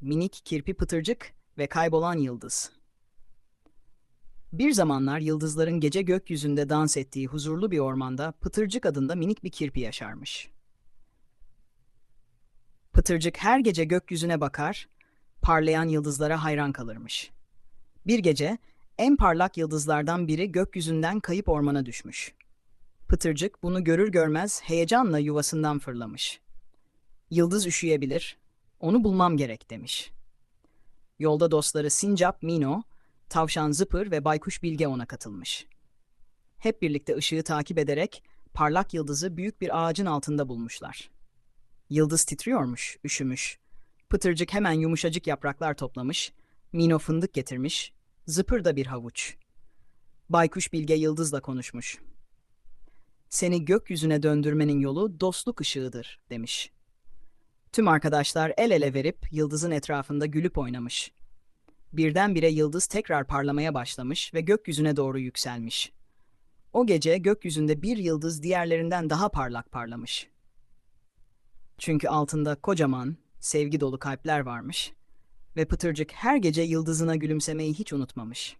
Minik kirpi pıtırcık ve kaybolan yıldız. Bir zamanlar yıldızların gece gökyüzünde dans ettiği huzurlu bir ormanda Pıtırcık adında minik bir kirpi yaşarmış. Pıtırcık her gece gökyüzüne bakar, parlayan yıldızlara hayran kalırmış. Bir gece en parlak yıldızlardan biri gökyüzünden kayıp ormana düşmüş. Pıtırcık bunu görür görmez heyecanla yuvasından fırlamış. Yıldız üşüyebilir, onu bulmam gerek demiş. Yolda dostları Sincap Mino, Tavşan Zıpır ve Baykuş Bilge ona katılmış. Hep birlikte ışığı takip ederek parlak yıldızı büyük bir ağacın altında bulmuşlar. Yıldız titriyormuş, üşümüş. Pıtırcık hemen yumuşacık yapraklar toplamış, Mino fındık getirmiş, Zıpır da bir havuç. Baykuş Bilge yıldızla konuşmuş. Seni gökyüzüne döndürmenin yolu dostluk ışığıdır demiş. Tüm arkadaşlar el ele verip yıldızın etrafında gülüp oynamış. Birdenbire yıldız tekrar parlamaya başlamış ve gökyüzüne doğru yükselmiş. O gece gökyüzünde bir yıldız diğerlerinden daha parlak parlamış. Çünkü altında kocaman, sevgi dolu kalpler varmış ve Pıtırcık her gece yıldızına gülümsemeyi hiç unutmamış.